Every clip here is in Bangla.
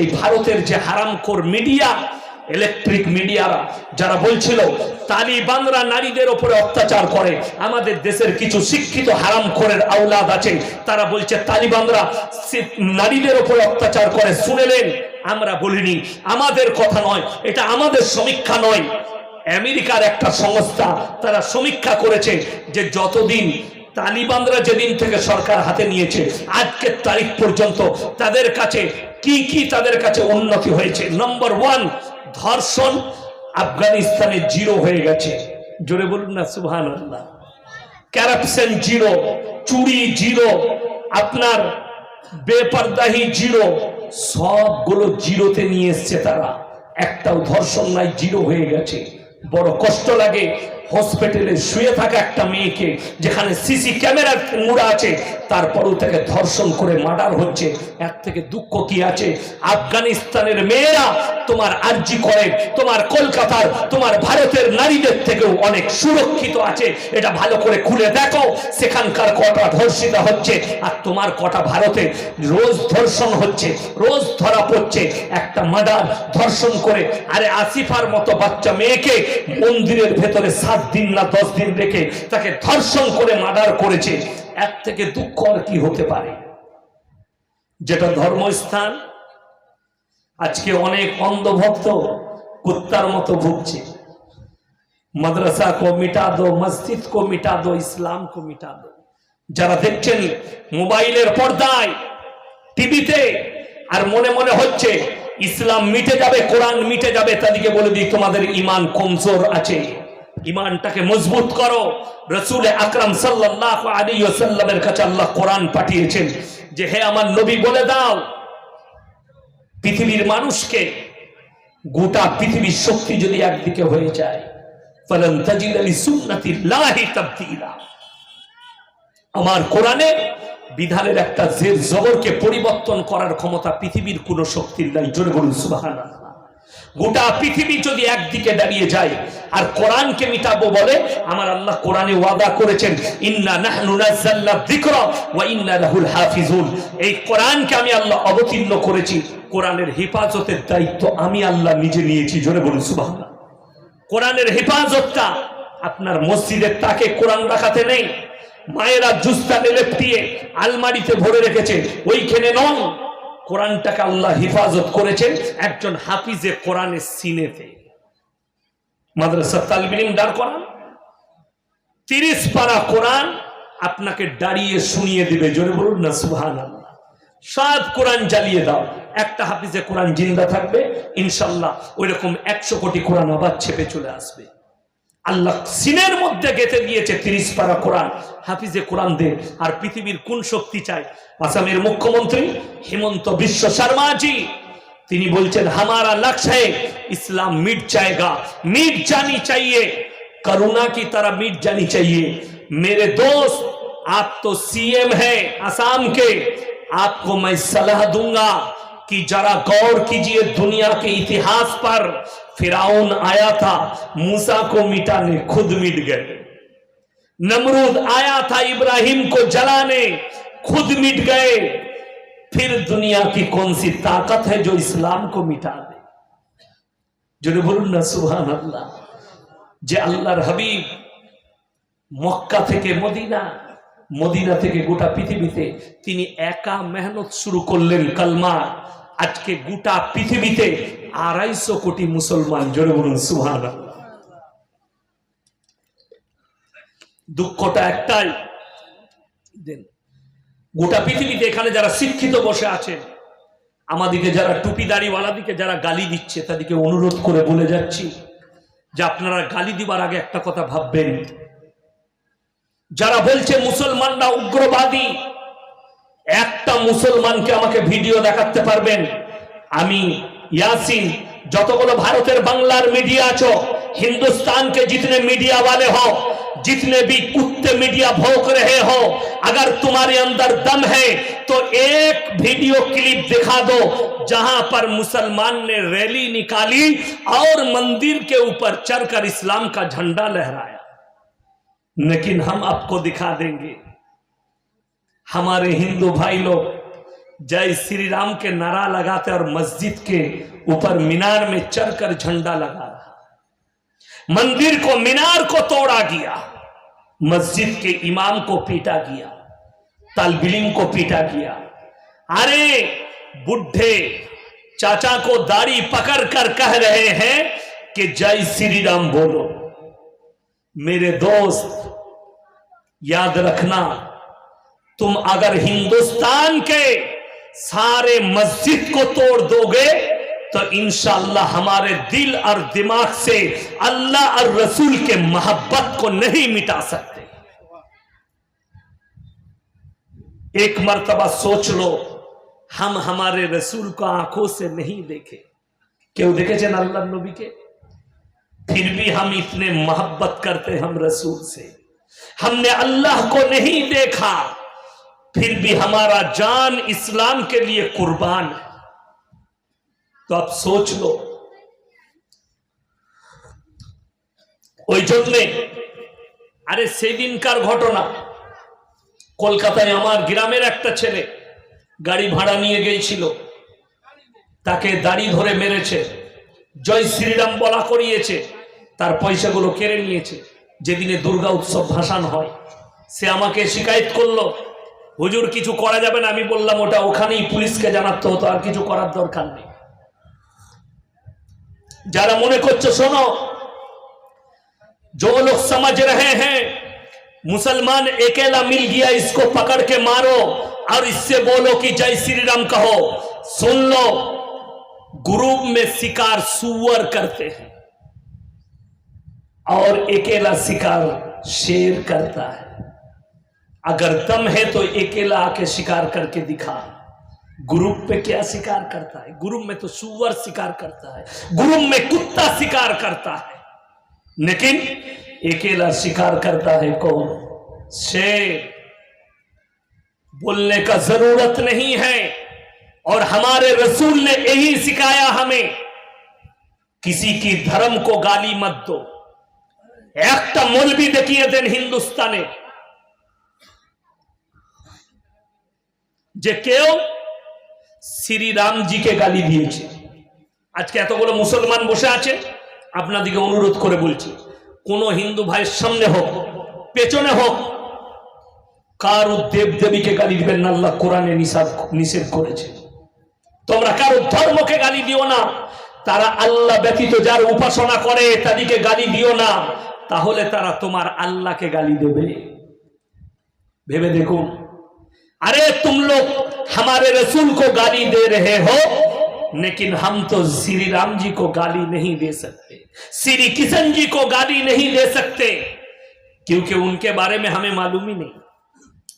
এই ভারতের যে হারামখোর মিডিয়া ইলেকট্রিক মিডিয়ারা, যারা বলছিল, তালিবানরা নারীদের উপরে অত্যাচার করে, আমাদের দেশের কিছু শিক্ষিত হারামখোরের আওলাদ আছে, তারা বলছে, তালিবানরা নারীদের উপরে অত্যাচার করে, শুনেলেন? আমরা বলিনি, আমাদের কথা নয়, এটা আমাদের সমীক্ষা নয়। আমেরিকার একটা সংস্থা, তারা সমীক্ষা করেছে যে যতদিন তালিবানরা যেদিন থেকে সরকার হাতে নিয়েছে, আজকের তারিখ পর্যন্ত তাদের কাছে কি কি তাদের কাছে উন্নতি হয়েছে? নম্বর ওয়ান ধর্ষণ আফগানিস্তানে জিরো হয়ে গেছে। জোরে বলুন না সুহান ক্যারাপশন জিরো, চুরি জিরো, আপনার বেপরদাহি জিরো, সবগুলো জিরোতে নিয়ে এসছে তারা। একটাও ধর্ষণ নাই, জিরো হয়ে গেছে। বড় কষ্ট লাগে হসপিটালে শুয়ে থাকা একটা মেয়েকে, যেখানে সিসি ক্যামেরার মুড়া আছে, তারপরেও তাকে ধর্ষণ করে মার্ডার হচ্ছে। এর থেকে দুঃখ কি আছে? আফগানিস্তানের মেয়েরা তোমার আর্জি করে, তোমার কলকাতার, তোমার ভারতের নারীদের থেকেও অনেক সুরক্ষিত আছে। এটা ভালো করে খুলে দেখো, সেখানকার কটা ধর্ষিতা হচ্ছে, আর তোমার কটা ভারতে রোজ ধর্ষণ হচ্ছে, রোজ ধরা পড়ছে। একটা মার্ডার, ধর্ষণ করে, আরে আসিফার মতো বাচ্চা মেয়েকে মন্দিরের ভেতরে সাত দিন না দশ দিন রেখে তাকে ধর্ষণ করে মার্ডার করেছে এক থেকে দুঃখ আর কি হতে পারে? যেটা ধর্মস্থান, আজকে অনেক অন্ধভক্ত কুত্তার মতো ভুগছে। মাদ্রাসা কো মিটা দো, মসজিদ কো মিটা দো, ইসলাম কো মিটা দো। যারা দেখছেন মোবাইলের পর্দায়, টিভিতে, আর মনে মনে হচ্ছে ইসলাম মিটে যাবে, কোরআন মিটে যাবে, তাদেরকে বলে দিই, তোমাদের ইমান কমজোর আছে। ইমানটাকে মজবুত করো। রসুল আকরাম সাল্লাহ আলী কাছে আল্লাহ কোরআন পাঠিয়েছেন যে, হে আমার নবী, বলে দাও, পৃথিবীর মানুষকে গোটা পৃথিবীর শক্তি যদি একদিকে হয়ে যায় আমার কোরআনে বিধানের একটা জের জবরকে পরিবর্তন করার ক্ষমতা পৃথিবীর কোন শক্তির নাই। জোরে বলুন সুবাহান গোটা পৃথিবী যদি একদিকে দাঁড়িয়ে যায়, আর কোরআনকে মিটাবো বলে, আমার আল্লাহ কোরআনে ওয়াদা করেছেন, ইন্না নাহনু নাযালনা যিকরা ওয়া ইন্না লাহুল হাফিজুন। এই কোরআনকে আমি আল্লাহ অবতীর্ণ করেছি। কোরআনের হেফাজতের দায়িত্ব আমি আল্লাহ নিজে নিয়েছি, জোরে বলুন, সুবহানাল্লাহ। কোরআনের হেফাজতটা আপনার মসজিদের তাকে কোরআন রাখাতে নেই। মায়েরা জুস্তা জুস্তানে লেপটিয়ে আলমারিতে ভরে রেখেছে। ওইখানে নন কোরআনটাকে আল্লাহ হেফাজত করেছেন একজন হাফিজে কোরআনের সিনেতে। মাদ্রাসা তালবিলিম দাঁড় করান। তিরিশ পারা কোরআন আপনাকে দাঁড়িয়ে শুনিয়ে দিবে, জোরে বলুন না সুহান সব কোরআন জ্বালিয়ে দাও। একটা হাফিজে কোরআন জিন্দা থাকবে, ইনশাল্লাহ ওই রকম একশো কোটি কোরআন আবার ছেপে চলে আসবে। আল্লাহ সিনের মধ্যে গেঁথে দিয়েছে তিরিশ পারা কোরআন হাফিজে কোরআন দে আর পৃথিবীর কোন শক্তি চায় আসামের মুখ্যমন্ত্রী হেমন্ত বিশ্ব শর্মাজি তিনি বলছেন হামারা লক্ষ্য है इस्लाम मिट जाएगा मिट जानी चाहिए करुणा की तरह मिट जानी चाहिए मेरे दोस्त आप तो सीएम है असम के आपको मैं सलाह दूंगा कि जरा गौर कीजिए दुनिया के इतिहास पर फिराउन आया था मूसा को मिटाने खुद मिट गए नमरूद आया था इब्राहिम को जलाने खुद मिट गए फिर दुनिया की कौन सी ताकत है जो इस्लाम को मिटा दे জোরে বলুন না সুহান আল্লাহ যে আল্লাহর হাবিব মক্কা থেকে মদিনা মদিনা থেকে গোটা পৃথিবীতে তিনি একা মেহনত শুরু করলেন কালমা। আজকে গোটা পৃথিবীতে আড়াইশো কোটি মুসলমান, জোরে বলুন সুহান দুঃখটা একটাই গোটা পৃথিবীতে এখানে যারা শিক্ষিত বসে আছেন আমাদিকে যারা টুপি দাড়িওয়ালাদিকে যারা গালি দিচ্ছে, তাদেরকে অনুরোধ করে বলে যাচ্ছি যে আপনারা গালি দিবার আগে একটা কথা ভাববেন। যারা বলছে মুসলমানরা উগ্রবাদী একটা মুসলমানকে আমাকে ভিডিও দেখাতে পারবেন আমি यासीन যতগুলো ভারতের বাংলার मीडिया আছো हिंदुस्तान के जितने मीडिया वाले हो जितने भी कुत्ते मीडिया भोंक रहे हो अगर तुम्हारे अंदर दम है तो एक वीडियो क्लिप दिखा दो जहां पर मुसलमान ने रैली निकाली और मंदिर के ऊपर चढ़कर इस्लाम का झंडा लहराया लेकिन हम आपको दिखा देंगे। हमारे हिंदू भाई लोग जय श्री राम के नारा लगाते और मस्जिद के ऊपर मीनार में चढ़कर झंडा लगा रहा। मंदिर को, मीनार को तोड़ा गया। मस्जिद के इमाम को पीटा गया। तलबिलिम को पीटा गया। अरे, बुढ़े चाचा को दाढ़ी पकड़ कर कह रहे हैं कि जय श्री राम बोलो। मेरे दोस्त, याद रखना, तुम अगर हिंदुस्तान के सारे मस्जिद को तोड़ दोगे तो इंशाल्लाह हमारे दिल और दिमाग से अल्लाह और रसूल के मोहब्बत को नहीं मिटा सकते। एक मर्तबा सोच लो, हम हमारे रसूल को आँखों से नहीं देखे। क्यों देखे अल्लाह नबी के? फिर भी हम इतने मोहब्बत करते हम रसूल से हमने अल्लाह को नहीं देखा फिर भी हमारा जान इस्लाम के लिए कुर्बान है তো আপ সোচ লো ওই জন্যে আরে সেদিনকার ঘটনা কলকাতায় আমার গ্রামের একটা ছেলে গাড়ি ভাড়া নিয়ে গিয়েছিল তাকে দাড়ি ধরে মেরেছে জয় শ্রীরাম বলা করিয়েছে তার পয়সাগুলো কেড়ে নিয়েছে যেদিনে দুর্গা উৎসব ভাসান হয় সে আমাকে শিকায়ত করলো হুজুর কিছু করা যাবে না আমি বললাম ওটা ওখানেই পুলিশকে জানাতে হতো আর কিছু করার দরকার নেই যারা মনে করছে শোনো जो लोग समझ रहे हैं मुसलमान अकेला मिल गया इसको पकड़ के मारो और इससे बोलो कि जय श्री राम कहो सुन लो ग्रुप में शिकार सुअर करते हैं और अकेला शिकार शेर करता है। अगर दम है तो अकेला आके शिकार करके दिखा। ग्रुप पे क्या शिकार करता है? ग्रुप में तो सुअर शिकार करता है। ग्रुप में कुत्ता शिकार करता है। लेकिन अकेला शिकार करता है कौन? शेर। बोलने का ज़रूरत नहीं है। और हमारे रसूल ने यही सिखाया हमें। किसी की धर्म को गाली मत दो। একটা মলবি দেখিয়ে দেন হিন্দুস্তানে। যে কেউ শ্রী রামজিকে গালি দিয়েছে। আজকে এতগুলো মুসলমান বসে আছে আপনাদিকে অনুরোধ করে বলছি, কোন হিন্দু ভাইয়ের সামনে হোক, পেছনে হোক, কারও দেব দেবীকে গালি দিবেন না, আল্লাহ কোরআনে নিষেধ করেছে। তোমরা কারও ধর্মকে গালি দিও না, তারা আল্লাহ ব্যতীত যার উপাসনা করে, তাদেরকে গালি দিও না। তাহলে তারা তোমার আল্লাহকে গালি দেবে ভেবে দেখুন अरे तुम लोग हमारे रसूल को गाली दे रहे हो लेकिन हम तो श्री राम जी को गाली नहीं दे सकते श्री किशन जी को गाली नहीं दे सकते क्योंकि उनके बारे में हमें मालूम ही नहीं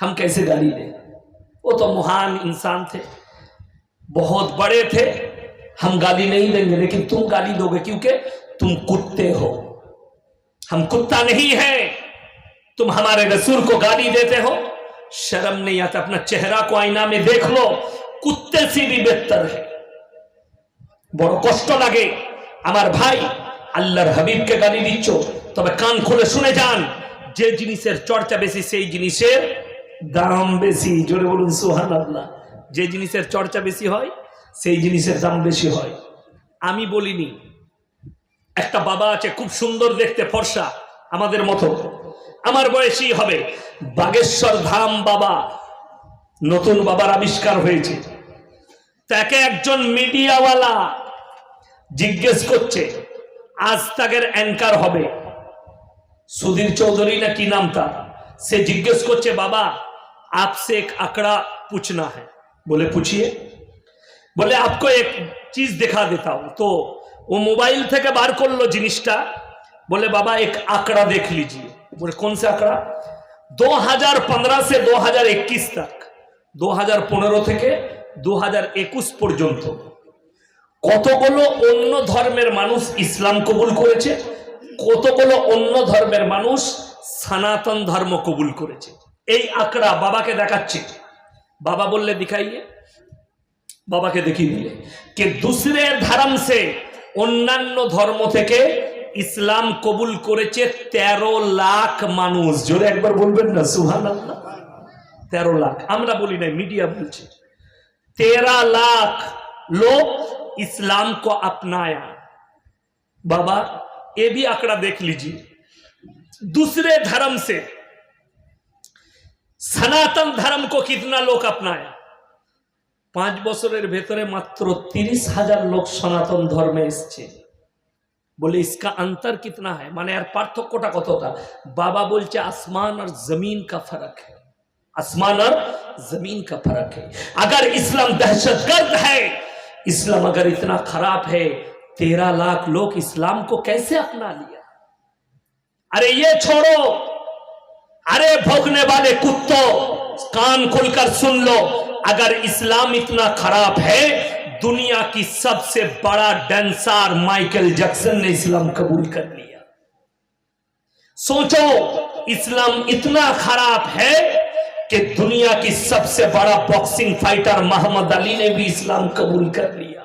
हम कैसे गाली दें वो तो महान इंसान थे बहुत बड़े थे हम गाली नहीं देंगे लेकिन तुम गाली दोगे क्योंकि तुम कुत्ते हो हम कुत्ता नहीं है तुम हमारे रसूल को गाली देते हो शर्म नहीं आता अपना चेहरा को आईना में देख लो कुत्ते से भी बेहतर है বড় কষ্ট লাগে আমার ভাই আল্লাহর হাবিবকে গালি দিচ্ছ তবে কান খুলে শুনে যান যে জিনিসের চর্চা বেশি সেই জিনিসের দাম বেশি জোরে বলুন সুহান আল্লাহ যে জিনিসের চর্চা বেশি হয় সেই জিনিসের দাম বেশি হয় আমি বলিনি একটা বাবা আছে খুব সুন্দর দেখতে ফর্সা আমাদের মতো আমার বয়সী হবে বাগেশ্বর ধাম বাবা নতুন বাবার আবিষ্কার হয়েছে তাকে একজন মিডিয়াওয়ালা জিজ্ঞেস করছে আজ তাকের অ্যাঙ্কার হবে সুধীর চৌধুরী না কি নাম তার সে জিজ্ঞেস করছে বাবা आपसे एक आंकड़ा पूछना है बोले पूछिए बोले आपको एक चीज दिखा देता हूं तो ও মোবাইল থেকে বার করল জিনিসটা। বলে, বাবা, এক আঁকড়া দেখ লিজিয়ে বলে, কোন সে আঁকড়া? দু হাজার পনেরো সে দো হাজার একুশ তাক। দু হাজার পনেরো থেকে দু হাজার একুশ পর্যন্ত। কতগুলো অন্য ধর্মের মানুষ ইসলাম কবুল করেছে? কতগুলো অন্য ধর্মের মানুষ সনাতন ধর্ম কবুল করেছে? এই আঁকড়া বাবাকে দেখাচ্ছে। বাবা বললে, দেখাইয়ে, বাবাকে দেখিয়ে দিলে কে দুসরে ধর্ম সে অন্যান্য ধর্ম থেকে ইসলাম কবুল করেছে তেরো লাখ মানুষ জোরে একবার বলবেন না সুহান তেরো লাখ আমরা বলি না মিডিয়া বলছে तेरह लाख लोग इस्लाम को अपनाया बाबा ये भी आंकड़ा देख लीजिए दूसरे धर्म से সনাতন ধর্ম को कितना लोग अपनाया পাঁচ বছরের ভেতরে মাত্র তিরিশ হাজার লোক সনাতন ধর্মে এসছে। বলে, ইসকা আন্তর কিতনা হয় মানে আর পার্থক্যটা কতটা? বাবা বলছে, আসমান আর জমিন কা ফরক হ্যাঁ আসমান আর জমিন কা ফরক হ্যাঁ আগর ইসলাম দহশতগর্দ হ্যাঁ ইসলাম আগর ইতনা খারাপ হ্যাঁ তেরহ লাখ লোক ইসলাম কো কেসে আপনা লিয়া? আরে ইয়ে ছোড়ো। আরে, ভোগনে বালে কুত্তো, কান খুলকর সুন লো अगर इस्लाम इतना खराब है, दुनिया की सबसे बड़ा डेंसार माइकल जैक्सन ने इस्लाम कबूल कर लिया। सोचो, इस्लाम इतना खराब है कि दुनिया की सबसे बड़ा बॉक्सिंग फाइटर मोहम्मद अली ने भी इस्लाम कबूल कर लिया।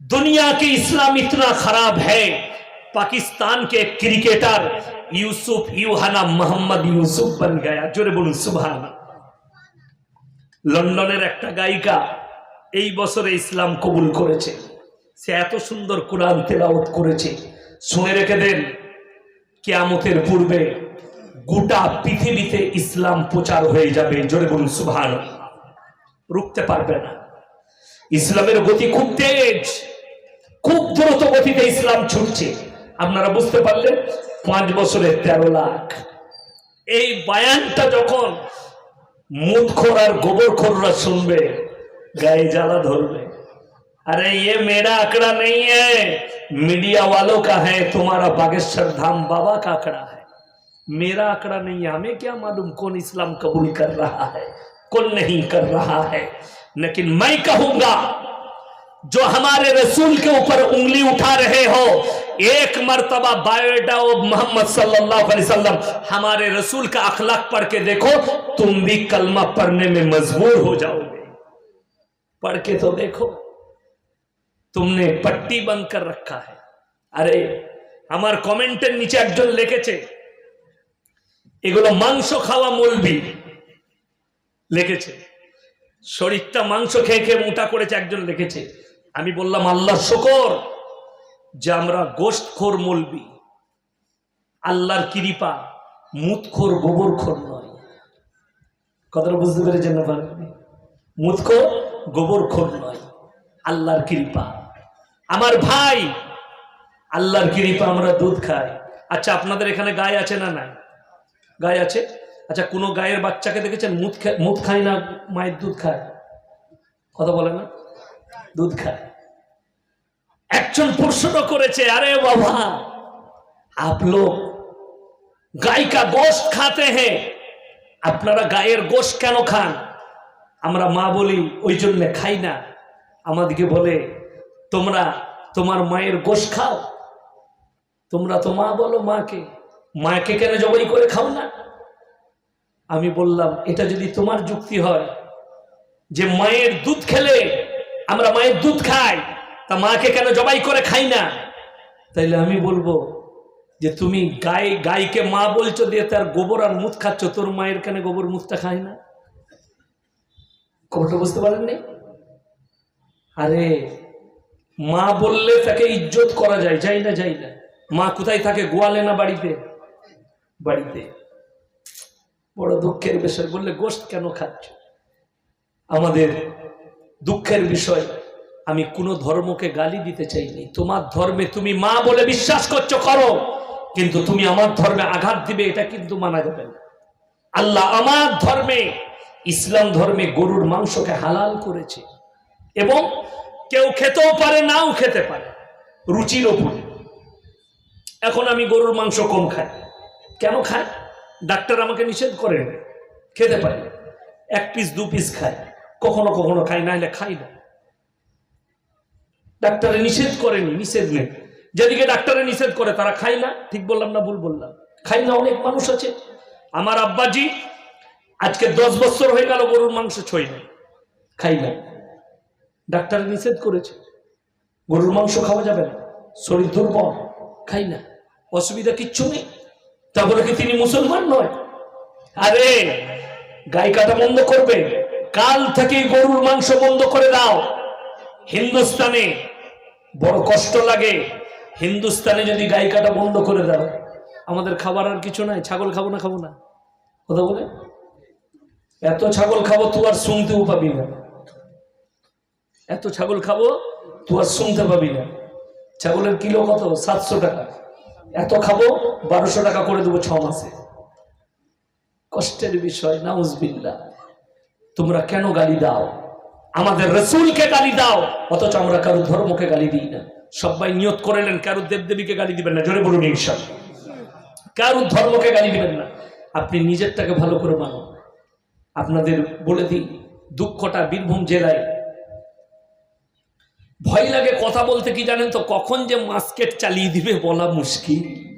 दुनिया के इस्लाम इतना खराब है, पाकिस्तान के क्रिकेटर यूसुफ यूहाना मोहम्मद यूसुफ बन गया। जोरे बोलूँ सुबह লন্ডনের একটা গায়িকা এই বছরে ইসলাম কবুল করেছে। সে এত সুন্দর কোরআন তেলাওয়াত করেছে। শুনে রেখে দেন, কেয়ামতের পূর্বে গোটা পৃথিবীতে ইসলাম প্রচার হয়ে যাবে। জোরে বলুন সুভান রুখতে পারবে না। ইসলামের গতি খুব তেজ, খুব দ্রুত গতিতে ইসলাম ছুটছে। আপনারা বুঝতে পারলেন, পাঁচ বছরে তেরো লাখ। এই বায়ানটা যখন মুদখোর আর গোবরখোররা শুনবে গায়ে জ্বালা ধরবে अरे ये मेरा आंकड़ा नहीं है मीडिया वालों का है तुम्हारा बागेश्वर धाम बाबा का आंकड़ा है मेरा आंकड़ा नहीं है हमें क्या मालूम कौन इस्लाम कबूल कर रहा है कौन नहीं कर रहा है लेकिन मैं कहूंगा जो हमारे रसूल के ऊपर उंगली उठा रहे हो एक मर्तबा बायोडा मोहम्मद सल्लल्लाहु अलैहि वसल्लम हमारे रसूल का अखलाक पढ़ के देखो तुम भी कलमा पढ़ने में मजबूर हो जाओगे पढ़ के तो देखो तुमने पट्टी बंद कर रखा है আরে আমার কমেন্টের নিচে একজন লিখেছে এগুলো মাংস খাওয়া মলবি লিখেছে শরীরটা মাংস খেয়ে খেয়ে মোটা করেছে একজন লিখেছে আমি বললাম আল্লাহ শকর যে আমরা গোশতখোর মলবি, আল্লাহর কৃপা, মুতখোর গোবরখোর নয়। কথাটা বুঝতে পেরেছেন না পারেননি মুতখোর গোবরখোর নয়, আল্লাহর কৃপা। আমার ভাই, আল্লাহর কৃপা আমরা দুধ খাই। আচ্ছা আপনাদের এখানে গায়ে আছে না নাই? গায়ে আছে? আচ্ছা কোনো গায়ের বাচ্চাকে দেখেছেন? মুখ খা- মুখ খায় না, মায়ের দুধ খায়? কথা বলে না? দুধ খায়। একজন প্রশ্ন করেছে, আরে বাবা, আপ লোক গাই খাতে হে আপনারা গায়ের গোশ কেন খান? আমরা মা বলি, ওই জন্যে খাই না। আমাদেরকে বলে, তোমরা তোমার মায়ের গোশ খাও। তোমরা তো মা বলো মাকে মাকে কেন জবাই করে খাও না? আমি বললাম, এটা যদি তোমার যুক্তি হয় যে মায়ের দুধ খেলে আমরা মায়ের দুধ খাই তা মাকে কেন জবাই করে খাই না? তাইলে আমি বলব যে তুমি গায়ে গাইকে মা বলছো দিয়ে তার গোবর আর মুখ খাচ্ছ, তোর মায়ের কেন গোবর মুখটা খায় না? খবরটা বুঝতে পারেননি? আরে, মা বললে তাকে ইজ্জত করা যায়, যাই না যাই না। মা কোথায় থাকে? গোয়ালে না বাড়িতে? বাড়িতে। বড় দুঃখের বিষয়, বললে গোষ্ঠ কেন খাচ্ছ? আমাদের দুঃখের বিষয় আমি কোনো ধর্মকে গালি দিতে চাইনি। তোমার ধর্মে তুমি মা বলে বিশ্বাস করছ, করো। কিন্তু তুমি আমার ধর্মে আঘাত দিবে, এটা কিন্তু মানা যাবে না। আল্লাহ আমার ধর্মে, ইসলাম ধর্মে গরুর মাংসকে হালাল করেছে। এবং কেউ খেতেও পারে, নাও খেতে পারে। রুচির ওপরে এখন আমি গরুর মাংস কম খাই। কেন খাই? ডাক্তার আমাকে নিষেধ করেন। খেতে পারি। এক পিস দু পিস খাই। কখনো কখনো খাই না হলে খাই না। ডাক্তারে নিষেধ করেনি, নিষেধ নেই। যেদিকে ডাক্তারে নিষেধ করে, তারা খায় না, ঠিক বললাম না ভুল বললাম? খাই না অনেক মানুষ আছে। আমার আব্বাজি আজকে দশ বছর হয়ে গেল গরুর মাংস ছই না খাই না ডাক্তার নিষেধ করেছে, গরুর মাংস খাওয়া যাবে না, শরীর দুর্বল খাই না, অসুবিধা কিচ্ছু নেই। তা বলে কি তিনি মুসলমান নয়? আরে গাই কাটা বন্ধ করবে, কাল থেকে গরুর মাংস বন্ধ করে দাও, হিন্দুস্তানে বড় কষ্ট লাগে। হিন্দুস্তানে যদি গায়িকাটা বন্ধ করে দাও, আমাদের খাবার আর কিছু নাই, ছাগল খাব না খাব না? কথা বলে? এত ছাগল খাব, তুই আর শুনতেও পাবি না। এত ছাগল খাব, তুই আর শুনতে পাবি না। ছাগলের কিলো কত? সাতশো টাকা। এত খাব, বারোশো টাকা করে দেবো ছ মাসে। কষ্টের বিষয় নাউজবিল্লা তোমরা কেন গালি দাও? আমাদের রসুলকে গালি দাও, অথচ আমরা কারও ধর্মকে গালি দিই না। সবাই নিয়ত করে নেন, কারও দেবদেবীকে গালি দিবেন না, জোরে বলুন ইনশাল কারও ধর্মকে গালি দিবেন না। আপনি নিজেরটাকে ভালো করে মানুন। আপনাদের বলে দিই, দুঃখটা বীরভূম জেলায়। ভয় লাগে কথা বলতে, কি জানেন তো? কখন যে মাস্কেট চালিয়ে দিবে বলা মুশকিল।